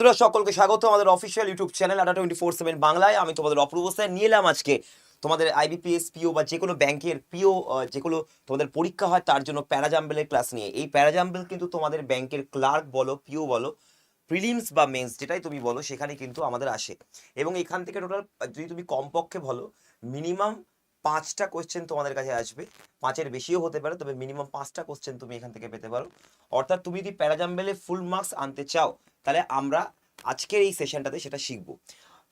বন্ধুরা, সকলকে স্বাগত আমাদের অফিসিয়াল ইউটিউব চ্যানেল আটা টোয়েন্টি ফোর সেভেন বাংলায়। আমি তোমাদের অপূর্ব স্যার নিয়ে এলাম আজকে তোমাদের আইবিপিএস পিও বা যে কোনো ব্যাংকের পিও যেগুলো তোমাদের পরীক্ষা হয়, তার জন্য প্যারাজাম্বেলের ক্লাস নিয়ে। এই প্যারাজাম্বেল কিন্তু তোমাদের ব্যাংকের ক্লার্ক বলো পিও বলো প্রিলিমস বা মেন্স যেটাই তুমি বলো, সেখানে কিন্তু আমাদের আসে। এবং এখান থেকে টোটাল যদি তুমি কমপক্ষে বলো মিনিমাম পাঁচটা কোশ্চেন তোমাদের কাছে আসবে। পাঁচের বেশিও হতে পারে, তবে মিনিমাম পাঁচটা কোয়েশ্চেন তুমি এখান থেকে পেতে পারো। অর্থাৎ তুমি যদি প্যারাজাম্বেলে ফুল মার্কস আনতে চাও, তাহলে আমরা আজকের এই সেশনটাতে সেটা শিখব।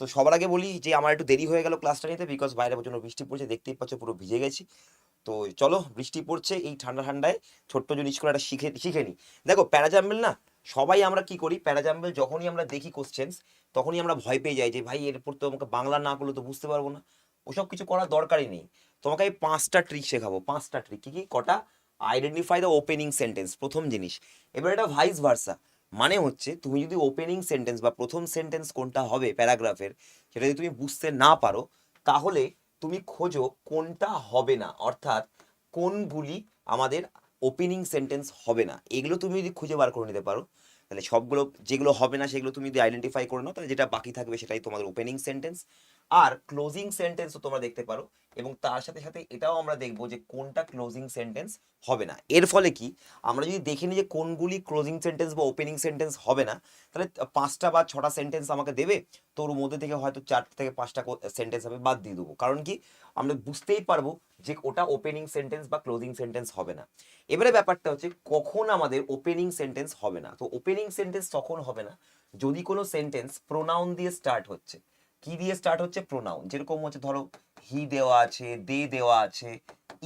তো সবার আগে বলি যে আমার একটু দেরি হয়ে গেল ক্লাসটা নিতে বিকজ বাইরে প্রচণ্ড বৃষ্টি পড়ছে, দেখতেই পাচ্ছ পুরো ভিজে গেছি। তো চলো, বৃষ্টি পড়ছে, এই ঠান্ডা ঠান্ডায় ছোট্ট জিনিস করে একটা শিখে শিখে নিই দেখো, প্যারাজাম্বেল না, সবাই আমরা কি করি, প্যারাজাম্বেল যখনই আমরা দেখি কোশ্চেন্স তখনই আমরা ভয় পেয়ে যাই যে ভাই, এরপর তো আমাকে বাংলা না করলে তো বুঝতে পারব না। ওসব কিছু করার দরকারই নেই। তোমাকে আমি পাঁচটা ট্রিক শেখাবো, পাঁচটা ট্রিক কী কী? কটা? আইডেন্টিফাই দ্য ওপেনিং সেন্টেন্স প্রথম জিনিস। এবার এটা ভাইস ভার্সা মানে হচ্ছে, তুমি যদি ওপেনিং সেন্টেন্স বা প্রথম সেন্টেন্স কোনটা হবে প্যারাগ্রাফের, সেটা যদি তুমি বুঝতে না পারো, তাহলে তুমি খোঁজো কোনটা হবে না। অর্থাৎ, কোনগুলি আমাদের ওপেনিং সেন্টেন্স হবে না। এগুলো তুমি যদি খুঁজে বার করে নিতে পারো, তাহলে সবগুলো, যেগুলো হবে না, সেগুলো তুমি যদি আইডেন্টিফাই করে নাও, তাহলে যেটা বাকি থাকবে সেটাই তোমাদের ওপেনিং সেন্টেন্স আর ক্লোজিং সেন্টেন্সও তোমরা দেখতে পারো এবং তার সাথে সাথে এটাও আমরা দেখব যে কোনটা ক্লোজিং সেন্টেন্স হবে না। এর ফলে কি? আমরা যদি দেখে নিই যে কোনগুলি ক্লোজিং সেন্টেন্স বা ওপেনিং সেন্টেন্স হবে না, তাহলে পাঁচটা বা ছটা সেন্টেন্স আমাকে দেবে তো ওর মধ্যে থেকে হয়তো চারটে থেকে পাঁচটা সেন্টেন্স আমি বাদ দিয়ে দেবো। কারণ কি? আমরা বুঝতেই পারব যে ওটা ওপেনিং সেন্টেন্স বা ক্লোজিং সেন্টেন্স হবে না। এবারে ব্যাপারটা হচ্ছে কখন আমাদের ওপেনিং সেন্টেন্স হবে না। তো ওপেনিং সেন্টেন্স তখন হবে না যদি কোনো সেন্টেন্স প্রোনাউন দিয়ে স্টার্ট হচ্ছে। কি দিয়ে স্টার্ট হচ্ছে? প্রোনাউন যেরকম হচ্ছে, ধরো হি দেওয়া আছে দে দেওয়া আছে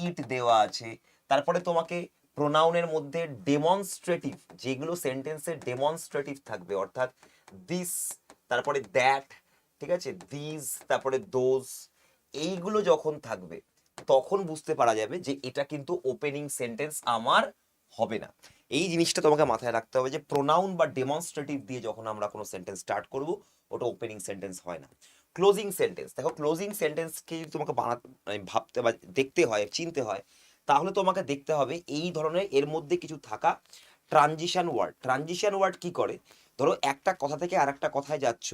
ইট দেওয়া আছে। তারপরে তোমাকে প্রোনাউনের মধ্যে ডেমনস্ট্রেটিভ যেগুলো সেন্টেন্সের ডেমনস্ট্রেটিভ থাকবে, অর্থাৎ দিস তারপরে দ্যাট ঠিক আছে? দিস তারপরে দোজ এইগুলো যখন থাকবে, তখন বুঝতে পারা যাবে যে এটা কিন্তু ওপেনিং সেন্টেন্স আমার হবে না। এই জিনিসটা তোমাকে মাথায় রাখতে হবে যে প্রোনাউন বা ডেমনস্ট্রেটিভ দিয়ে যখন আমরা কোনো সেন্টেন্স স্টার্ট করব ওটা ওপেনিং সেন্টেন্স হয় না। ক্লোজিং সেন্টেন্স দেখো ক্লোজিং সেন্টেন্সকে যদি তোমাকে বানাতে মানে ভাবতে বা দেখতে হয়, চিনতে হয়, তাহলে তোমাকে দেখতে হবে এই ধরনের এর মধ্যে কিছু থাকা ট্রানজিশন ওয়ার্ড ট্রানজিশন ওয়ার্ড কি করে? ধরো একটা কথা থেকে আর একটা কথায় যাচ্ছ,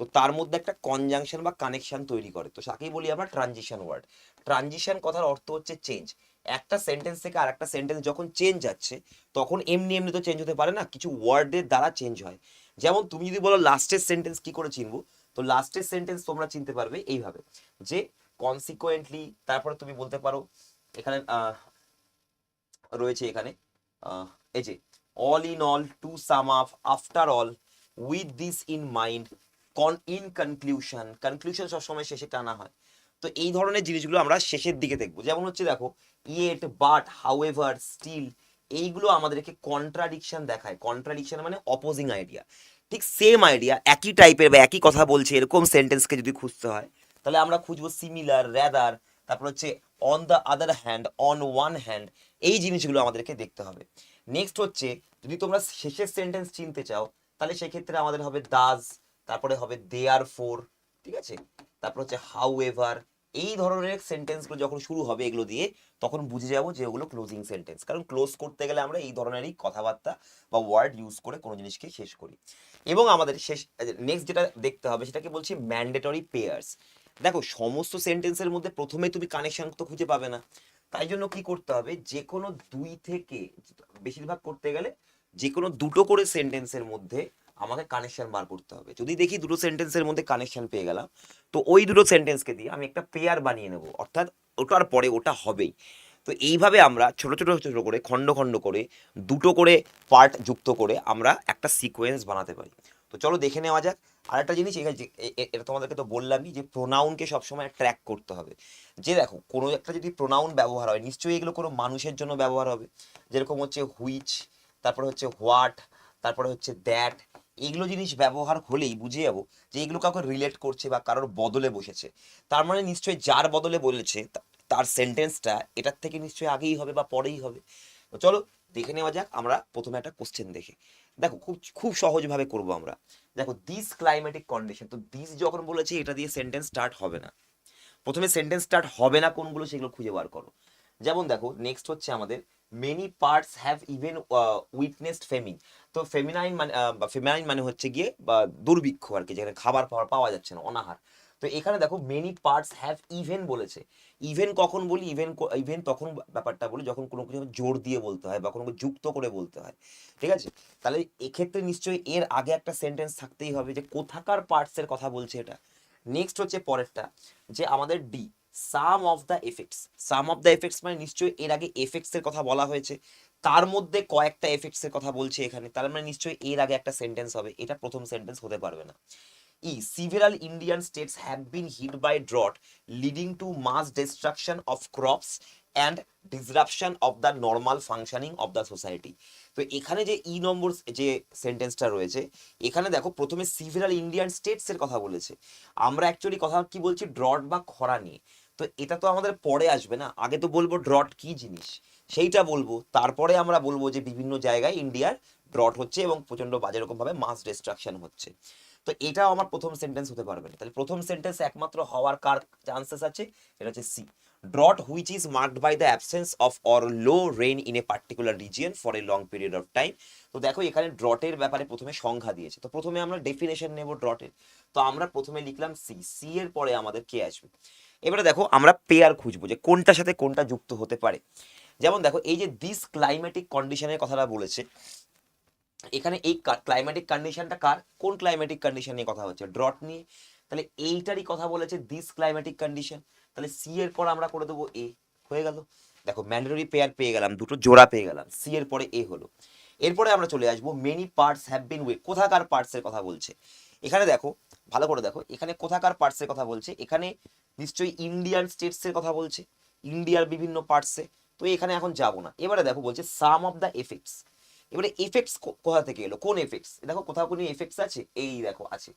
তো তার মধ্যে একটা কনজাংশন বা কানেকশন তৈরি করে। তো তাকেই বলি আমরা ট্রানজিশন ওয়ার্ড ট্রানজিশন কথার অর্থ হচ্ছে চেঞ্জ একটা সেন্টেন্স থেকে আর একটা সেন্টেন্স যখন চেঞ্জ যাচ্ছে, তখন এমনি এমনি তো চেঞ্জ হতে পারে না, কিছু ওয়ার্ডের দ্বারা চেঞ্জ হয়। যেমন তুমি যদি বলো লাস্টের সেন্টেন্স কি করে চিনবো, তো লাস্টের সেন্টেন্স তোমরা চিনতে পারবে এইভাবে, যে কনসিকুয়েন্টলি তারপরে তুমি বলতে পারো, এখানে রয়েছে এখানে এই যে all in all to sum up after all with this in mind con in conclusion conclusion সবসময় শেষে টানা হয়। তো এই ধরনের জিনিসগুলো আমরা শেষের দিকে দেখব। যেমন হচ্ছে দেখো ইয়েট বাট হাউএভার স্টিল এইগুলো আমাদেরকে কন্ট্রাডিকশন দেখায়। কন্ট্রাডিকশন মানে অপোজিং আইডিয়া ঠিক সেম আইডিয়া একই টাইপের বা একই কথা বলছে, এরকম সেন্টেন্সকে যদি খুঁজতে হয়, তাহলে আমরা খুঁজবো সিমিলার র্যাদার তারপর হচ্ছে on the other hand on one hand এই জিনিসগুলো আমাদেরকে দেখতে হবে। নেক্সট হচ্ছে, যদি তোমরা শেষের সেন্টেন্স চিনতে চাও, তাহলে সেক্ষেত্রে আমাদের হবে দাজ তারপরে হবে দেয়ার ফোর ঠিক আছে? তারপর হচ্ছে হাউ এভার এই ধরনের সেন্টেন্সগুলো যখন শুরু হবে এগুলো দিয়ে, তখন বুঝে যাব যে ওগুলো ক্লোজিং সেন্টেন্স কারণ ক্লোজ করতে গেলে আমরা এই ধরনেরই কথাবার্তা বা ওয়ার্ড ইউজ করে কোনো জিনিসকে শেষ করি। এবং আমাদের শেষ নেক্সট যেটা দেখতে হবে সেটাকে বলছি ম্যান্ডেটরি পেয়ার্স দেখো, সমস্ত সেন্টেন্সের মধ্যে প্রথমে তুমি কানেকশন তো খুঁজে পাবে না। তাই জন্য কি করতে হবে? যে কোনো দুই থেকে, বেশিরভাগ করতে গেলে যে কোনো দুটো করে সেন্টেন্সের মধ্যে আমাকে কানেকশন বার করতে হবে। যদি দেখি দুটো সেন্টেন্সের মধ্যে কানেকশন পেয়ে গেলাম, তো ওই দুটো সেন্টেন্সকে দিয়ে আমি একটা পেয়ার বানিয়ে নেব। অর্থাৎ ওটার পরে ওটা হবেই। তো এইভাবে আমরা ছোট ছোট ছোট করে, খণ্ড খণ্ড করে, দুটো করে পার্ট যুক্ত করে আমরা একটা সিকোয়েন্স বানাতে পারি। তো চলো দেখে নেওয়া যাক। আর একটা জিনিস এটা তোমাদেরকে তো বললামই যে প্রোনাউনকে সবসময় ট্র্যাক করতে হবে। যে দেখো, কোনো একটা যদি প্রোনাউন ব্যবহার হয়, নিশ্চয়ই এগুলো কোনো মানুষের জন্য ব্যবহার হবে। যেরকম হচ্ছে হুইচ তারপরে হচ্ছে হোয়াট তারপরে হচ্ছে দ্যাট এগুলো জিনিস ব্যবহার হলেই বুঝে যাব যে এগুলো কাউকে রিলেট করছে বা কারোর বদলে বসেছে। তার মানে নিশ্চয়ই যার বদলে বলেছে তার সেন্টেন্সটা এটার থেকে নিশ্চয়ই আগেই হবে বা পরেই হবে। তো চলো দেখে নেওয়া যাক, আমরা প্রথমে একটা কোশ্চেন দেখে। দেখো খুব খুব সহজভাবে করব আমরা। দেখো দিস ক্লাইমেটিক কন্ডিশন তো দিস যখন বলেছে এটা দিয়ে সেন্টেন্স স্টার্ট হবে না। প্রথমে সেন্টেন্স স্টার্ট হবে না কোনগুলো সেগুলো খুঁজে বার করো। যেমন দেখো নেক্সট হচ্ছে আমাদের many parts have even witnessed famine তো ফেমিনাইন মানে ফেমিনাইন মানে হচ্ছে গিয়ে, বা দুর্ভিক্ষ আর কি, যেখানে খাবার পাওয়া পাওয়া যাচ্ছে না, অনাহার। তো এখানে দেখো মেনি পার্টস হ্যাভ ইভেন বলেছে। ইভেন কখন বলি? ইভেন ইভেন তখন ব্যাপারটা বলি, যখন কোনো কিছু জোর দিয়ে বলতে হয়, বা কোনো যুক্ত করে বলতে হয়। ঠিক আছে? তাহলে এক্ষেত্রে নিশ্চয়ই এর আগে একটা সেন্টেন্স থাকতেই হবে যে কোথাকার পার্টসের কথা বলছে এটা। নেক্সট হচ্ছে পরেরটা, যে আমাদের D some of the effects some of the effects মানে নিশ্চয়ই এর আগে এফেক্টস এর কথা বলা হয়েছে। তার মধ্যে কয়েকটা এফেক্টস এর কথা বলছে এখানে। তার মানে নিশ্চয়ই এর আগে একটা সেন্টেন্স হবে। এটা প্রথম সেন্টেন্স হতে পারবে না। ই several Indian states have been hit by drought, leading to mass destruction of crops and disruption of the normal functioning of the society. তো এখানে যে ই নম্বর যে সেন্টেন্সটা রয়েছে, এখানে দেখো প্রথমে সিভিরাল ইন্ডিয়ান স্টেটস এর কথা বলেছে। আমরা অ্যাকচুয়ালি কথা কি বলছি? ড্রট বা খরা নিয়ে। তো এটা তো আমাদের পরে আসবে না। আগে তো বলব ড্রট কি জিনিস? সেইটা বলব। তারপরে আমরা বলব যে বিভিন্ন জায়গায় ইন্ডিয়ার ড্রট হচ্ছে এবং প্রচণ্ড বাজে রকম ভাবে মাস ডিস্ট্রাকশন হচ্ছে। তো এটাও আমার প্রথম সেন্টেন্স হতে পারবে না। তাহলে প্রথম সেন্টেন্স একমাত্র হওয়ার কার চান্সেস আছে? এটা হচ্ছে C drought which is marked by the absence of or low rain in a particular region for a long period of time তো দেখো এখানে ড্রটের ব্যাপারে প্রথমে সংখ্যা দিয়েছে। তো প্রথমে আমরা ডেফিনেশন নেব ড্রটের তো আমরা প্রথমে লিখলাম সি সি এর পরে আমাদের কে আসবে? এবারে দেখো আমরা পেয়ার খুঁজবো যে কোনটার সাথে কোনটা যুক্ত হতে পারে। যেমন দেখো এই যে দিস ক্লাইমেটিক কন্ডিশনের কথাটা বলেছে, এখানে এই ক্লাইমেটিক কন্ডিশনটা কার? কোন ক্লাইমেটিক কন্ডিশন নিয়ে কথা হচ্ছে? ড্রট নিয়ে। তাহলে এইটারই কথা বলেছে দিস ক্লাইমেটিক কন্ডিশন তাহলে সি এর পর আমরা করে দেবো এ হয়ে গেল। দেখো ম্যান্ডেটরি পেয়ার পেয়ে গেলাম, দুটো জোড়া পেয়ে গেলাম। সি এর পরে এ হলো। এরপরে আমরা চলে আসব many parts have been way কোথাকার পার্টস এর কথা বলছে? এখানে দেখো ভালো করে দেখো, এখানে কোথাকার পার্টসের কথা বলছে? এখানে নিশ্চয়ই ইন্ডিয়ান স্টেটসের কথা বলছে ইন্ডিয়ার বিভিন্ন পার্টসে তো এখানে এখন যাব না। এবারে দেখো বলছে সাম অফ দ্য এফেক্টস এবারে এফেক্টস কোথা থেকে এলো? কোন এফেক্টস দেখো কোথাও কোনো এফেক্টস আছে? এই দেখো, আছে।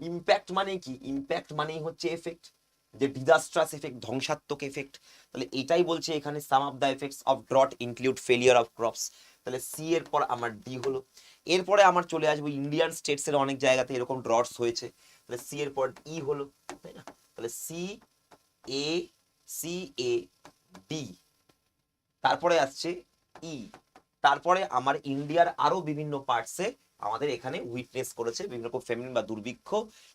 ইম্প্যাক্ট মানে কি? ইম্প্যাক্ট মানেই হচ্ছে এফেক্ট যে ডিজাস্ট্রাস এফেক্ট ধ্বংসাত্মক এফেক্ট তাহলে এটাই বলছে এখানে some of the effects of drought include failure of crops তাহলে সি এর পর আমার ডি হলো। এরপরে আমার চলে আসব ইন্ডিয়ান স্টেটস এর অনেক জায়গাতে এরকম ড্রটস হয়েছে। তাহলে সি এর পর ই হলো, তাই না? তাহলে C A C A D তারপরে আসছে ই তারপরে আমার ইন্ডিয়ার আরও বিভিন্ন পার্টসে আমাদের এখানে উইটনেস করেছে বিভিন্ন রকম ফেমিন বা দুর্ভিক্ষ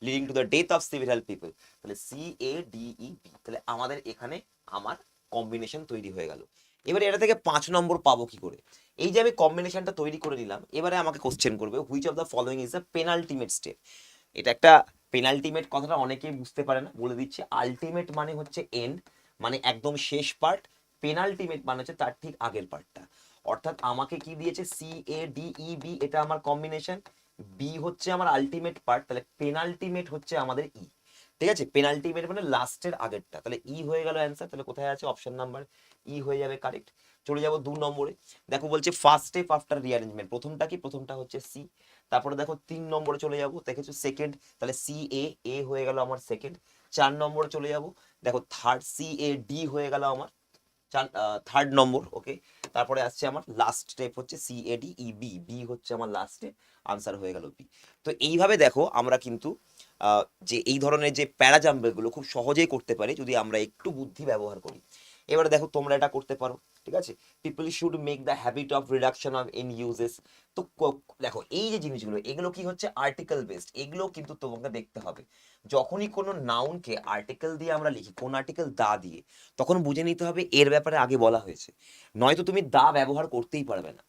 leading to the death of several people তাহলে C A D E B তাহলে আমাদের এখানে আমার কম্বিনেশন তৈরি হয়ে গেল। এবারে এটা থেকে পাঁচ নম্বর পাবো কি করে? এই যে আমি কম্বিনেশনটা তৈরি করে নিলাম, এবারে আমাকে কোশ্চেন করবে which of the following is the penultimate step এটা একটা পেনাল্টিমেট কথাটা অনেকেই বুঝতে পারে না, বলে দিচ্ছে। আলটিমেট মানে হচ্ছে এন্ড মানে একদম শেষ পার্ট পেনাল্টিমেট মানে হচ্ছে তার ঠিক আগের পার্টটা অর্থাৎ আমাকে কি দিয়েছে? C A D E B এটা আমার কম্বিনেশন বি হচ্ছে আমার আলটিমেট পার্ট তাহলে পেনাল্টিমেট হচ্ছে আমাদের ই ঠিক আছে? পেনাল্টিমেট মানে লাস্টের আগেরটা। তাহলে ই হয়ে গেল অ্যান্সার তাহলে কোথায় আছে অপশন নাম্বার ই হয়ে যাবে কারেক্ট চলে যাব দু নম্বরে। দেখো বলছে ফার্স্ট স্টেপ আফটার রিঅ্যারেঞ্জমেন্ট প্রথমটা কি? প্রথমটা হচ্ছে সি তারপরে দেখো তিন নম্বরে চলে যাব। দেখেছ সেকেন্ড তাহলে সি এ এ হয়ে গেল আমার সেকেন্ড চার নম্বরে চলে যাব। দেখো থার্ড সি এ ডি হয়ে গেল আমার। চার থার্ড নম্বর ওকে তারপরে আসছে আমার লাস্ট স্টেপ হচ্ছে C A D E B B হচ্ছে আমার লাস্টে আনসার হয়ে গেল বি তো এইভাবে দেখো আমরা কিন্তু যে এই ধরনের যে প্যারাজাম্পেলগুলো খুব সহজেই করতে পারি যদি আমরা একটু বুদ্ধি ব্যবহার করি। এবারে দেখো তোমরা এটা করতে পারো। ঠিক আছে? People should make the habit of reduction of in usages তো দেখো, এই যে জিনিসগুলো, এগুলো কি হচ্ছে? আর্টিকেল বেসড এগুলো কিন্তু তোমাকে দেখতে হবে। যখনই কোনো নাউনকে আর্টিকেল দিয়ে আমরা লিখি, কোন আর্টিকেল দা দিয়ে, তখন বুঝে নিতে হবে এর ব্যাপারে আগে বলা হয়েছে। নয়তো তুমি দা ব্যবহার করতেই পারবে না।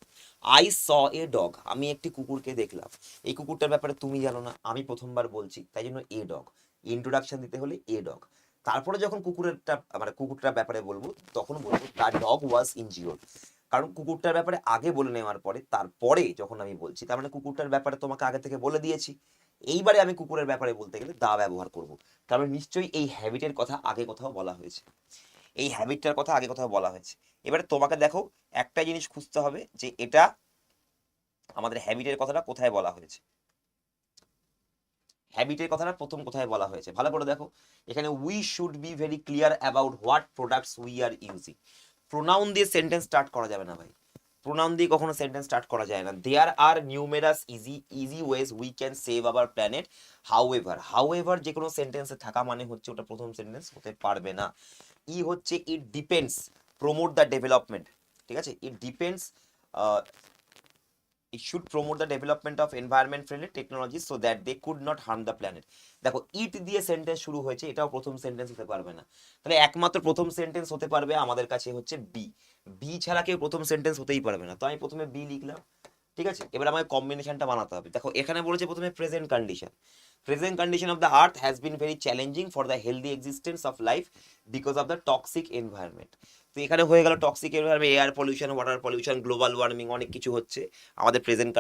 আই স এ ডগ আমি একটি কুকুরকে দেখলাম। এই কুকুরটার ব্যাপারে তুমি জানো না, আমি প্রথমবার বলছি, তাই জন্য এ ডগ ইন্ট্রোডাকশন দিতে হলে এ ডগ তারপরে যখন কুকুরেরটা মানে কুকুরটার ব্যাপারে বলব, তখন বলব তার ডগ ওয়াজ ইনজিওর কারণ কুকুরটার ব্যাপারে আগে বলে নেওয়ার পরে, তারপরে যখন আমি বলছি, তার মানে কুকুরটার ব্যাপারে তোমাকে আগে থেকে বলে দিয়েছি। এইবারে আমি কুকুরের ব্যাপারে বলতে গেলে দা ব্যবহার করব। তার মানে নিশ্চয়ই এই হ্যাবিটের কথা আগে কোথাও বলা হয়েছে। এই হ্যাবিটটার কথা আগে কোথাও বলা হয়েছে। এবারে তোমাকে দেখো, একটা জিনিস খুঁজতে হবে যে এটা আমাদের হ্যাবিটের কথাটা কোথায় বলা হয়েছে। হ্যাবিটের কথাটা প্রথম কোথায় বলা হয়েছে? ভালো করে দেখো। এখানে we should be very clear about what products we are using pronoun দিয়ে সেন্টেন্স স্টার্ট করা যাবে না ভাই। প্রোনাউন দিয়ে কখনো সেন্টেন্স স্টার্ট করা যায় না। There are numerous easy easy ways we can save our planet however however যে কোনো সেন্টেন্সে থাকা মানে হচ্ছে ওটা প্রথম সেন্টেন্স হতে পারবে না। ই হচ্ছে it depends promote the development ঠিক আছে? It depends it should promote the development of environment friendly technologies so that they could not harm the planet. দেখো, ইট দিয়ে সেন্টেন্স শুরু হয়েছে, এটাও প্রথম সেন্টেন্স হতে পারবে না। তাহলে একমাত্র প্রথম সেন্টেন্স হতে পারবে আমাদের কাছে হচ্ছে বি বি ছাড়া কেউ প্রথম সেন্টেন্স হতেই পারবে না। তো আমি প্রথমে বি লিখলাম, ঠিক আছে? এবার আমাকে কম্বিনেশনটা বানাতে হবে। দেখো, এখানে বলেছে প্রথমে present condition present condition of the earth has been very challenging for the healthy existence of life because of the toxic environment তো এখানে হয়ে গেল toxic air pollution water pollution global warming অনেক কিছু হচ্ছে। আমাদের প্রেজেন্ট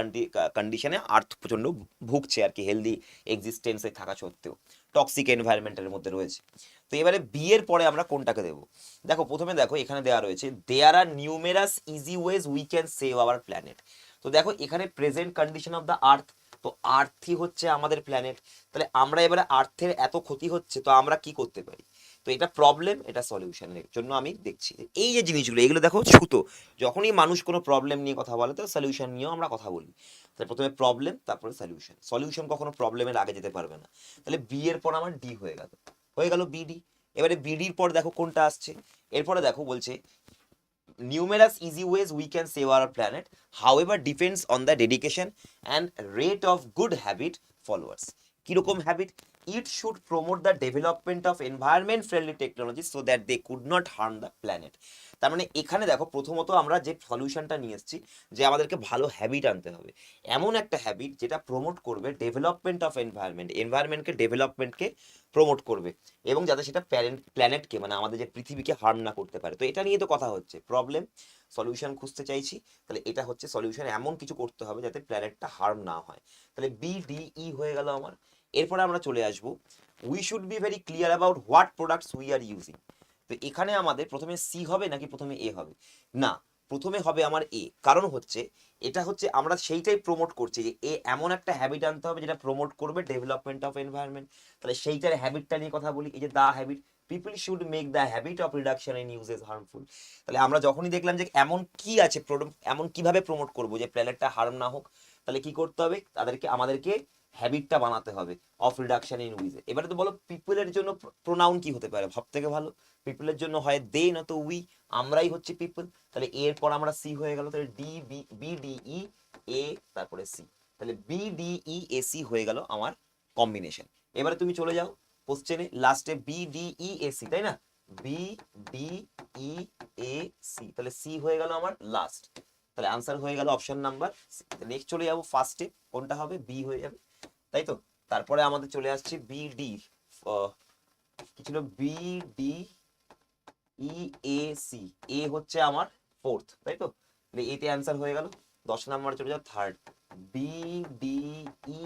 কন্ডিশনে আর্থ প্রচণ্ড ভুগছে আর কি হেলদি এক্সিস্টেন্সে থাকা সত্ত্বেও। টক্সিক এনভায়রনমেন্টের মধ্যে রয়েছে। তো এবারে বিয়ের পরে আমরা কোনটাকে দেবো? দেখো, প্রথমে দেখো এখানে দেওয়া রয়েছে there are numerous easy ways we can save our planet তো দেখো, এখানে present condition of the earth তো আর্থই হচ্ছে আমাদের প্ল্যানেট তাহলে আমরা এবারে আর্থের এত ক্ষতি হচ্ছে, তো আমরা কি করতে পারি? তো এটা প্রবলেম এটা সলিউশনের জন্য আমি দেখছি। এই যে জিনিসগুলো, এগুলো দেখো ছুতো। যখনই মানুষ কোনো প্রবলেম নিয়ে কথা বলে তো সলিউশন নিয়েও আমরা কথা বলি। তাহলে প্রথমে প্রবলেম তারপরে সলিউশন সলিউশন কখনো প্রবলেমের আগে যেতে পারবে না। তাহলে বি এর পর আমার ডি হয়ে গেল। হয়ে গেল বিডি এবারে বিডির পর দেখো কোনটা আসছে। এরপরে দেখো বলছে, numerous easy ways we can save our planet, however depends on the dedication and rate of good habit followers কীরকম habit it should promote the development of environment friendly technology so that they could not harm the planet তার মানে এখানে দেখো, প্রথমত আমরা যে সলিউশনটা নিয়ে এসেছি, যে আমাদেরকে ভালো হ্যাবিট আনতে হবে। এমন একটা হ্যাবিট যেটা প্রমোট করবে ডেভেলপমেন্ট অফ এনভায়রনমেন্ট এনভায়রনমেন্টকে ডেভেলপমেন্টকে প্রমোট করবে এবং যাতে সেটা প্ল্যানেটকে মানে আমাদের যে পৃথিবীকে হার্ম না করতে পারে। তো এটা নিয়ে তো কথা হচ্ছে। প্রবলেম সলিউশন খুঁজতে চাইছি। তাহলে এটা হচ্ছে সলিউশন এমন কিছু করতে হবে যাতে প্ল্যানেটটা হার্ম না হয়। তাহলে বি ডি ই হয়ে গেল আমার। এরপরে আমরা চলে আসব। We should be very clear about what products we are using তো এখানে আমাদের প্রথমে সি হবে নাকি প্রথমে এ হবে? না, প্রথমে হবে আমার এ কারণ হচ্ছে, এটা হচ্ছে আমরা সেইটাই প্রমোট করছি যে এ এমন একটা হ্যাবিট আনতে হবে যেটা প্রমোট করবে ডেভেলপমেন্ট অফ এনভায়রনমেন্ট তাহলে সেইটার হ্যাবিটটা নিয়ে কথা বলি, এই যে the habit people should make the habit of reduction in usages harmful তাহলে আমরা যখনই দেখলাম যে এমন কি আছে এমন কীভাবে প্রমোট করব যে প্ল্যানেটটা হার্ম না হোক, তাহলে কি করতে হবে? তাদেরকে, আমাদেরকে হ্যাবিটটা বানাতে হবে অফ রিডাকশন ইন উইজে এবারে তো বলো পিপলের জন্য প্রোনাউন কি হতে পারে? সব থেকে ভালো। পিপলের জন্য হয় দে না তো উই আমরাই হচ্ছে পিপল তাহলে এরপর আমরা সি হয়ে গেল, তাহলে D B B D E A তারপরে সি তাহলে B D E A C হয়ে গেল আমার কম্বিনেশন এবারে তুমি চলে যাও কোশ্চেনে লাস্টে B D E A C তাই না? B D E A C তাহলে সি হয়ে গেল আমার লাস্ট তাহলে আনসার হয়ে গেল অপশন নাম্বার নেক্সট চলে যাব ফার্স্টে কোনটা হবে? বি হয়ে যাবে। তাই তো তারপরে আমাদের চলে আসছে বিডি কি ছিল? B D E A C A হচ্ছে আমার ফোর্থ তাই তো এতে অ্যান্সার হয়ে গেল, দশ নাম্বার চলে যাও third B D E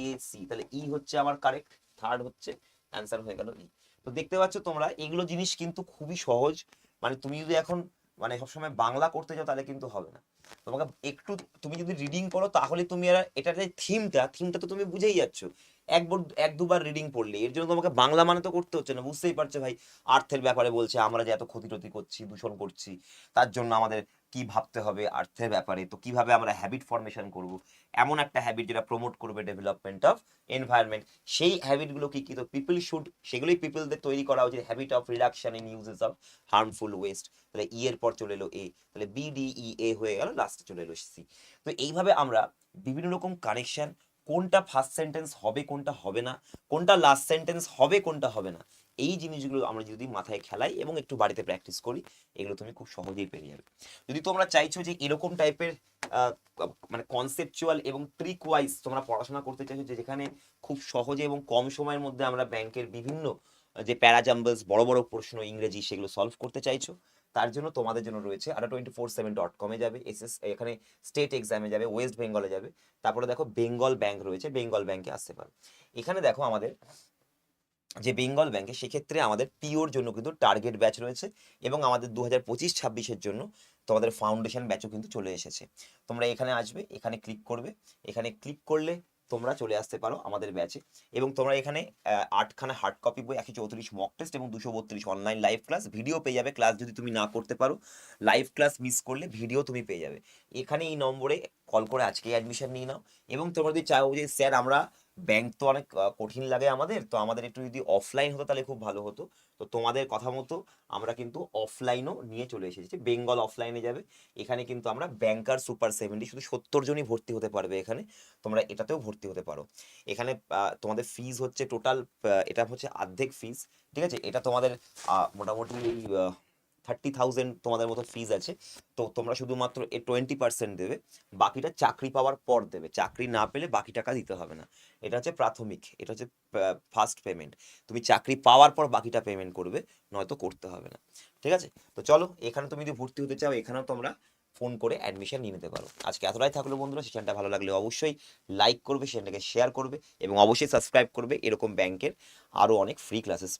A C তাহলে ই হচ্ছে আমার কারেক্ট থার্ড হচ্ছে অ্যান্সার হয়ে গেল ই তো দেখতে পাচ্ছ তোমরা, এগুলো জিনিস কিন্তু খুবই সহজ মানে তুমি যদি এখন মানে সবসময় বাংলা করতে যাও তাহলে কিন্তু হবে না। তোমাকে একটু তুমি যদি রিডিং করো তাহলে তুমি আর এটার যে থিমটা থিমটা তো তুমি বুঝেই যাচ্ছ। একবার এক দুবার রিডিং পড়লে, এর জন্য তোমাকে বাংলা মানে তো করতে হচ্ছে না, বুঝতেই পারছ ভাই। আর্থের ব্যাপারে বলছে, আমরা যে এত ক্ষতি টতি করছি, দূষণ করছি, তার জন্য আমাদের কি ভাবতে হবে আর্থের ব্যাপারে? তো কীভাবে আমরা হ্যাবিট ফর্মেশন করব? এমন একটা হ্যাবিট যেটা প্রমোট করবে ডেভেলপমেন্ট অফ এনভায়রনমেন্ট সেই হ্যাবিটগুলো কি কি? তো পিপল শুড সেগুলোই পিপলদের তৈরি করা উচিত habit of reduction in uses of harmful waste তাহলে ই এর পর চলে এলো এ তাহলে বি ডি ই এ হয়ে গেল লাস্টে চলে এলো সি তো এইভাবে আমরা বিভিন্ন রকম কানেকশন কোনটা ফার্স্ট সেন্টেন্স হবে, কোনটা হবে না, কোনটা লাস্ট সেন্টেন্স হবে, কোনটা হবে না, এই জিনিসগুলো আমরা যদি মাথায় খেলাই এবং একটু বাড়িতে প্র্যাকটিস করি, এগুলো তুমি খুব সহজেই পেরে যাবে। যদি তোমরা চাইছো যে এরকম টাইপের মানে কনসেপচুয়াল এবং ট্রিক ওয়াইজ তোমরা পড়াশোনা করতে চাইছো যে যেখানে খুব সহজে এবং কম সময়ের মধ্যে আমরা ব্যাংকের বিভিন্ন, যে প্যারাজাম্বলস বড় বড় প্রশ্ন, ইংরেজি সেগুলো সলভ করতে চাইছো তার জন্য তোমাদের জন্য রয়েছে। আটা টোয়েন্টি ফোর সেভেন ডট কমে যাবে এস এসএস এখানে স্টেট এক্সামে যাবে ওয়েস্ট বেঙ্গলে যাবে। তারপরে দেখো বেঙ্গল ব্যাংক রয়েছে বেঙ্গল ব্যাংকে আসতে পারো। এখানে দেখো আমাদের যে বেঙ্গল ব্যাংকে সেক্ষেত্রে আমাদের পিওর জন্য কিন্তু টার্গেট ব্যাচ রয়েছে এবং আমাদের দু হাজার পঁচিশ ছাব্বিশের জন্য তোমাদের ফাউন্ডেশন ব্যাচও কিন্তু চলে এসেছে। তোমরা এখানে আসবে, এখানে ক্লিক করবে। এখানে ক্লিক করলে তোমরা চলে আসতে পারো আমাদের ব্যাচে এবং তোমরা এখানে আটখানা হার্ড কপি বই, একশো চৌত্রিশ মক টেস্ট এবং দুশো বত্রিশ অনলাইন লাইভ ক্লাস ভিডিও পেয়ে যাবে। ক্লাস যদি তুমি না করতে পারো লাইভ ক্লাস মিস করলে ভিডিও তুমি পেয়ে যাবে। এখানে এই নম্বরে কল করে আজকে অ্যাডমিশন নিয়ে নাও। এবং তোমরা যদি চাও যে, স্যার, আমরা ব্যাংক তো অনেক কঠিন লাগে আমাদের। তো আমাদের একটু যদি অফলাইন হতো তাহলে খুব ভালো হতো। তো তোমাদের কথা মতো আমরা কিন্তু অফলাইনও নিয়ে চলে এসেছি। বেঙ্গল অফলাইনে যাবে। এখানে কিন্তু আমরা ব্যাংকার সুপার সেভেন্টি শুধু সত্তর জনই ভর্তি হতে পারবে এখানে। তোমরা এটাতেও ভর্তি হতে পারো। এখানে তোমাদের ফিজ হচ্ছে টোটাল এটা হচ্ছে অর্ধেক ফিজ ঠিক আছে? এটা তোমাদের মোটামুটি থার্টি থাউজেন্ড তোমাদের মতো ফিজ আছে। তো তোমরা শুধুমাত্র এ টোয়েন্টি পার্সেন্ট দেবে, বাকিটা চাকরি পাওয়ার পর দেবে। চাকরি না পেলে বাকি টাকা দিতে হবে না। এটা হচ্ছে প্রাথমিক, এটা হচ্ছে ফার্স্ট পেমেন্ট তুমি চাকরি পাওয়ার পর বাকিটা পেমেন্ট করবে, নয়তো করতে হবে না। ঠিক আছে? তো চলো, এখানে তুমি যদি ভর্তি হতে চাও, এখানেও তোমরা ফোন করে অ্যাডমিশন নিয়ে নিতে পারো। আজকে এতটাই থাকল বন্ধুরা, সেখানটা ভালো লাগলে অবশ্যই লাইক করবে, সেখানটাকে শেয়ার করবে এবং অবশ্যই সাবস্ক্রাইব করবে এরকম ব্যাংকের আরও অনেক ফ্রি ক্লাসেস